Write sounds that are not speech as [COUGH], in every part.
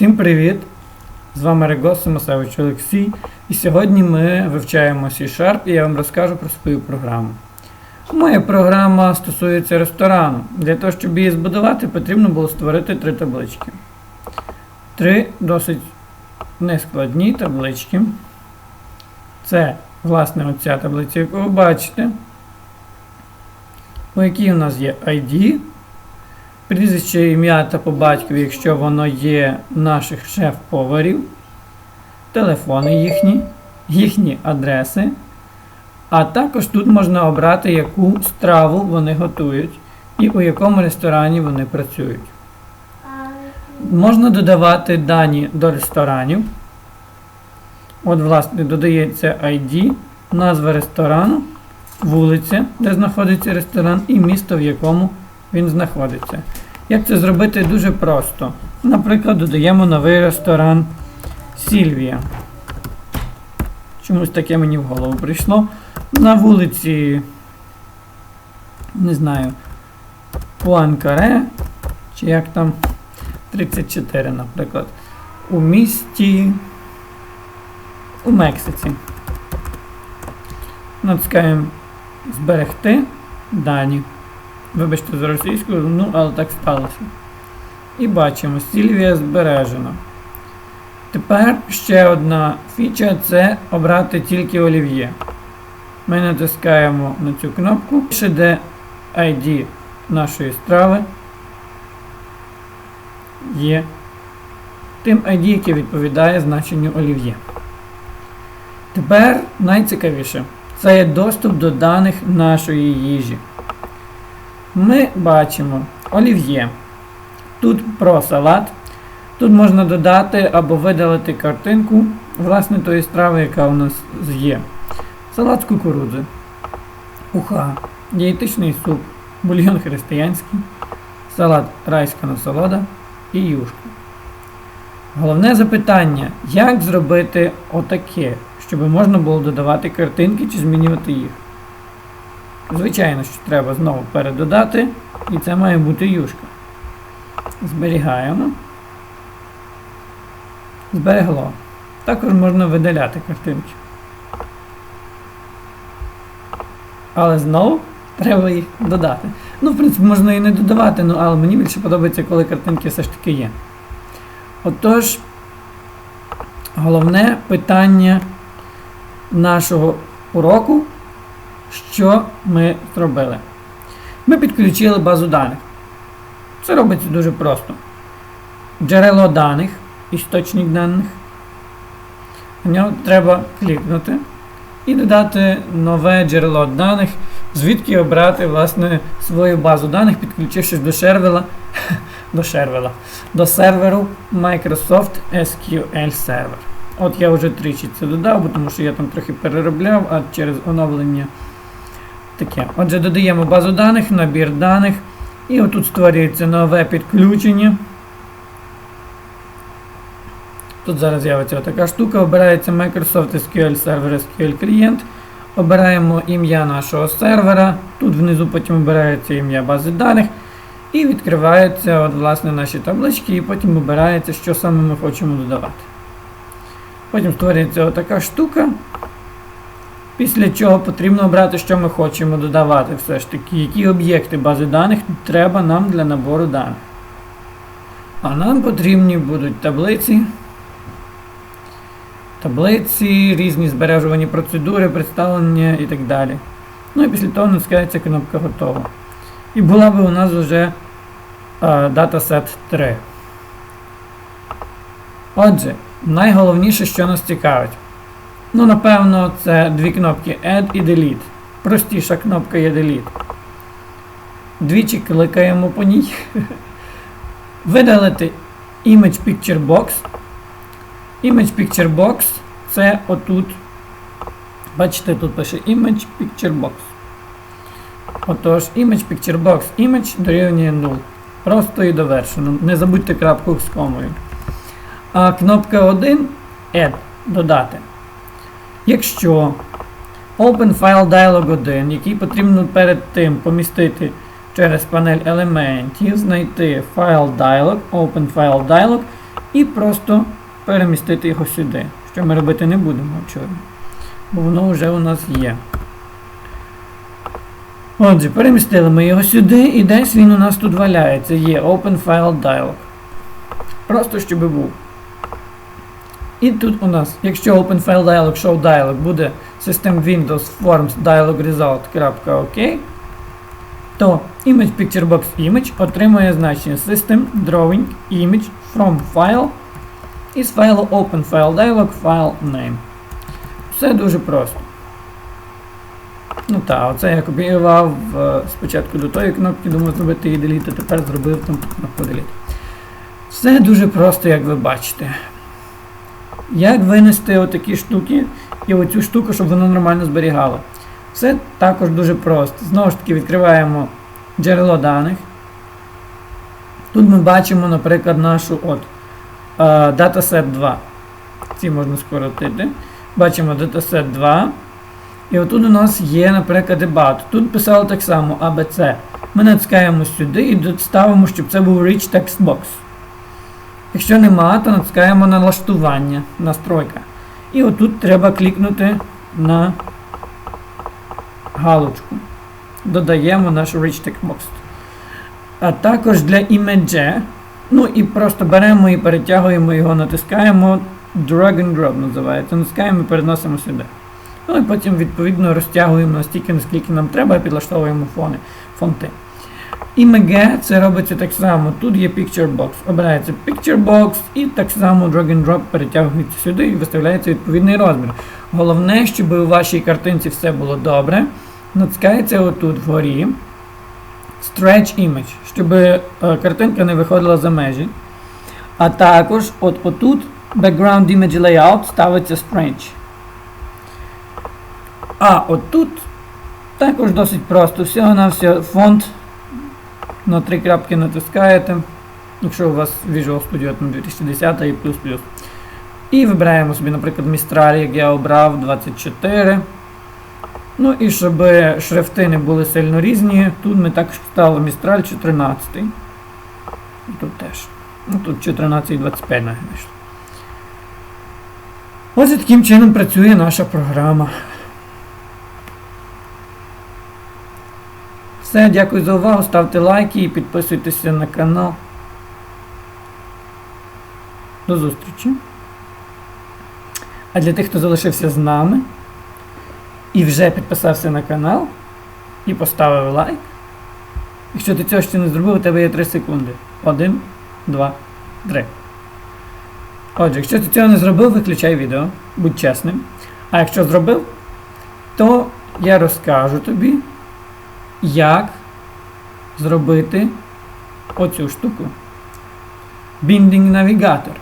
Всім привіт! З вами Регос Самосевич Олексій. І сьогодні ми вивчаємо C-Sharp і я вам розкажу про свою програму. Моя програма стосується ресторану. Для того, щоб її збудувати, потрібно було створити три таблички. Три досить нескладні таблички. Це, власне, оця таблиця, яку ви бачите, у якій у нас є ID, прізвище, ім'я та по батькові, якщо воно є наших шеф-поварів, телефони їхні, їхні адреси. А також тут можна обрати, яку страву вони готують і у якому ресторані вони працюють. Можна додавати дані до ресторанів. От, власне, додається ID, назва ресторану, вулиця, де знаходиться ресторан, і місто, в якому він знаходиться. Як це зробити дуже просто. Наприклад, додаємо новий ресторан Сільвія. Чомусь таке мені в голову прийшло. На вулиці, не знаю, Пуанкаре, чи як там 34, наприклад. У місті у Мексиці. Натискаємо зберегти дані. Вибачте за російську, ну, але так сталося. І бачимо, Сільвія збережено. Тепер ще одна фіча це обрати тільки олів'є. Ми натискаємо на цю кнопку, ще де ID нашої страви є тим ID, який відповідає значенню олів'є. Тепер найцікавіше це є доступ до даних нашої їжі. Ми бачимо олів'є. Тут про салат. Тут можна додати або видалити картинку власне тої страви, яка у нас є. Салат з кукурудзи, уха, дієтичний суп, бульйон християнський, салат райська насолода і юшка. Головне запитання, як зробити отаке, щоб можна було додавати картинки чи змінювати їх. Звичайно, що треба знову передодати, і це має бути юшка. Зберігаємо. Зберегло. Також можна видаляти картинки. Але знову треба їх додати. Ну, в принципі, можна і не додавати, ну, але мені більше подобається, коли картинки все ж таки є. Отож, головне питання нашого уроку, що ми зробили. Ми підключили базу даних. Це робиться дуже просто. Джерело даних, істочник даних. На нього треба клікнути і додати нове джерело даних, звідки обрати власне свою базу даних, підключившись до сервера, [LAUGHS] до сервера, до серверу Microsoft SQL Server. От я вже тричі це додав, тому що я там трохи переробляв, а через оновлення таке. Отже, додаємо базу даних, набір даних. І отут створюється нове підключення. Тут зараз з'явиться така штука, обирається Microsoft SQL Server SQL клієнт. Обираємо ім'я нашого сервера. Тут внизу потім обирається ім'я бази даних. І відкриваються от, власне, наші таблички, і потім обирається, що саме ми хочемо додавати. Потім створюється отака штука. Після чого потрібно обрати, що ми хочемо додавати все ж таки, які об'єкти бази даних треба нам для набору даних. А нам потрібні будуть таблиці. Таблиці, різні збережувані процедури, представлення і так далі. Ну і після того натискається кнопка готова. І була би у нас вже датасет 3. Отже, найголовніше, що нас цікавить. Ну, напевно, це дві кнопки Add і Delete. Простіша кнопка є Delete. Двічі кликаємо по ній. [LAUGHS] Видалити Image Picture Box. Image Picture Box це отут. Бачите, тут пише Image Picture Box. Отож, Image Picture Box Image дорівнює 0. Просто і довершено. Не забудьте крапку з комою. А кнопка 1 Add додати. Якщо Open File Dialog 1, який потрібно перед тим помістити через панель елементів, знайти File Dialog, Open File Dialog і просто перемістити його сюди. Що ми робити не будемо, очевидно. Бо воно вже у нас є. Отже, перемістили ми його сюди, і десь він у нас тут валяється. Є Open File Dialog. Просто щоб був. І тут у нас, якщо Open File Dialog Show Dialog буде System Windows Forms Dialog Result.ok, то Image Picture Box Image отримує значення System Drawing Image from File із файлу Open File Dialog File Name. Все дуже просто. Ну так, оце я копіював е, спочатку до тої кнопки, думав зробити її delete, а тепер зробив там кнопку delete. Все дуже просто, як ви бачите. Як винести отакі штуки і оцю штуку, щоб воно нормально зберігало? Все також дуже просто. Знову ж таки, відкриваємо джерело даних. Тут ми бачимо, наприклад, нашу от, е, dataset 2. Ці можна скоротити. Бачимо dataset 2. І отут у нас є, наприклад, debug. Тут писало так само ABC. Ми натискаємо сюди і ставимо, щоб це був Rich Text Box. Якщо нема, то натискаємо на налаштування, настройка. І отут треба клікнути на галочку. Додаємо наш Rich Text. А також для імедже. Ну і просто беремо і перетягуємо його, натискаємо Drag and Drop називається. Натискаємо і переносимо сюди. Ну і потім, відповідно, розтягуємо настільки, наскільки нам треба, і підлаштовуємо фони, фонти. IMG це робиться так само. Тут є Picture Box. Обирається Picture Box і так само Drag and Drop перетягується сюди і виставляється відповідний розмір. Головне, щоб у вашій картинці все було добре. Натискається отут вгорі. Stretch Image, щоб е, картинка не виходила за межі. А також от отут Background Image Layout ставиться Stretch. А отут також досить просто. Всього на все фонд на три крапки натискаєте. Якщо у вас Visual Studio там 2010 і плюс-плюс. І вибираємо собі, наприклад, Mistral, як я обрав 24. Ну і щоб шрифти не були сильно різні, тут ми також ставили Mistral 14. І тут теж. Ну тут 14 і 25 навіть. Ось таким чином працює наша програма. Все, дякую за увагу, ставте лайки і підписуйтеся на канал. До зустрічі. А для тих, хто залишився з нами і вже підписався на канал і поставив лайк. Якщо ти цього ще не зробив, у тебе є 3 секунди. 1, 2, 3. Отже, якщо ти цього не зробив, виключай відео. Будь чесним. А якщо зробив, то я розкажу тобі як зробити оцю штуку. Binding навігатор.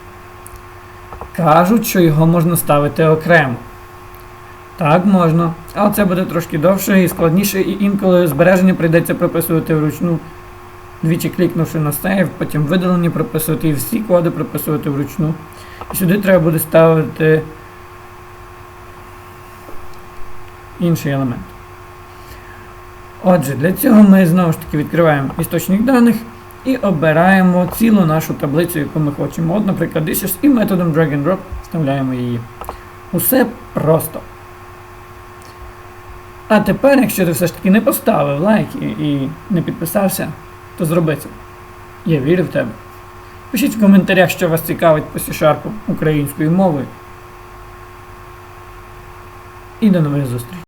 Кажуть, що його можна ставити окремо. Так, можна. Але це буде трошки довше і складніше, і інколи збереження прийдеться прописувати вручну. Двічі клікнувши на сейв, потім видалення прописувати і всі коди прописувати вручну. І сюди треба буде ставити інший елемент. Отже, для цього ми знову ж таки відкриваємо істочник даних і обираємо цілу нашу таблицю, яку ми хочемо. От, наприклад, dishes і методом drag and drop вставляємо її. Усе просто. А тепер, якщо ти все ж таки не поставив лайк і, і не підписався, то зроби це. Я вірю в тебе. Пишіть в коментарях, що вас цікавить по C-Sharp українською мовою. І до нових зустрічей.